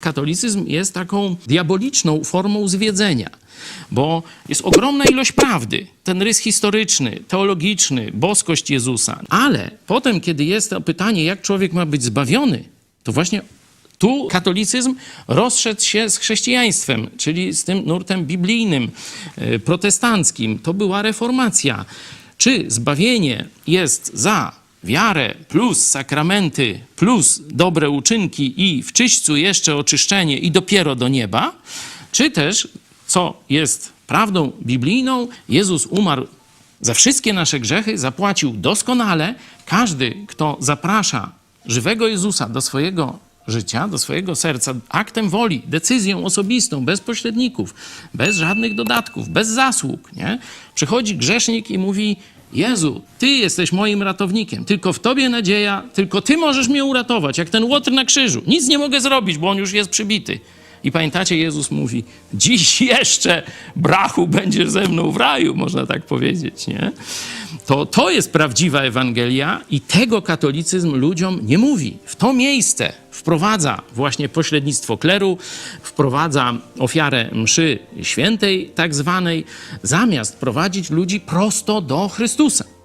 Katolicyzm jest taką diaboliczną formą zwiedzenia, bo jest ogromna ilość prawdy, ten rys historyczny, teologiczny, boskość Jezusa. Ale potem, kiedy jest to pytanie, jak człowiek ma być zbawiony, to właśnie tu katolicyzm rozszedł się z chrześcijaństwem, czyli z tym nurtem biblijnym, e, protestanckim. To była reformacja. Czy zbawienie jest za wiarę plus sakramenty plus dobre uczynki i w czyśćcu jeszcze oczyszczenie i dopiero do nieba? Czy też, co jest prawdą biblijną, Jezus umarł za wszystkie nasze grzechy, zapłacił doskonale. Każdy, kto zaprasza żywego Jezusa do swojego życia, do swojego serca, aktem woli, decyzją osobistą, bez pośredników, bez żadnych dodatków, bez zasług, nie? Przychodzi grzesznik i mówi: Jezu, Ty jesteś moim ratownikiem, tylko w Tobie nadzieja, tylko Ty możesz mnie uratować, jak ten łotr na krzyżu. Nic nie mogę zrobić, bo on już jest przybity. I pamiętacie, Jezus mówi: Dziś jeszcze, brachu, będziesz ze mną w raju, można tak powiedzieć, nie? To, to jest prawdziwa Ewangelia i tego katolicyzm ludziom nie mówi. W to miejsce wprowadza właśnie pośrednictwo kleru, wprowadza ofiarę mszy świętej, tak zwanej, zamiast prowadzić ludzi prosto do Chrystusa.